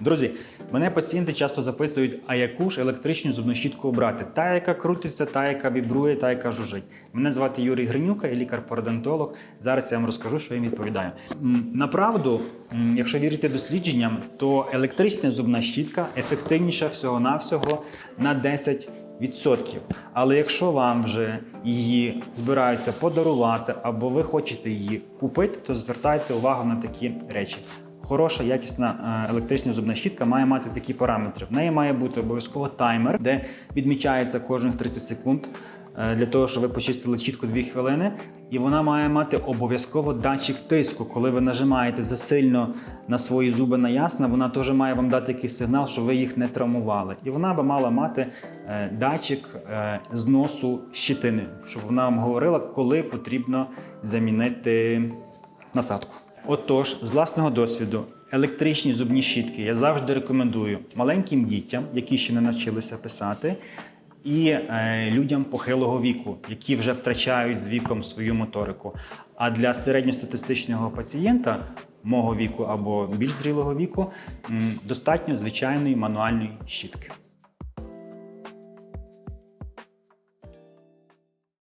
Друзі, мене пацієнти часто запитують, а яку ж електричну зубну щітку обрати? Та, яка крутиться, та, яка вібрує, та, яка жужить. Мене звати Юрій Гринюка, я лікар-парадонтолог. Зараз я вам розкажу, що їм відповідаю. Направду, якщо вірити дослідженням, то електрична зубна щітка ефективніша всього-навсього на 10%. Але якщо вам вже її збираються подарувати або ви хочете її купити, то звертайте увагу на такі речі. Хороша, якісна е, електрична зубна щітка має мати такі параметри. В неї має бути обов'язково таймер, де відмічається кожних 30 секунд е, для того, щоб ви почистили чітко 2 хвилини. І вона має мати обов'язково датчик тиску. Коли ви нажимаєте засильно на свої зуби на ясна, вона теж має вам дати якийсь сигнал, що ви їх не травмували. І вона би мала мати е, датчик зносу щитини, щоб вона вам говорила, коли потрібно замінити насадку. Отож, з власного досвіду, електричні зубні щітки я завжди рекомендую маленьким дітям, які ще не навчилися писати, і е, людям похилого віку, які вже втрачають з віком свою моторику. А для середньостатистичного пацієнта мого віку або більш зрілого віку достатньо звичайної мануальної щітки.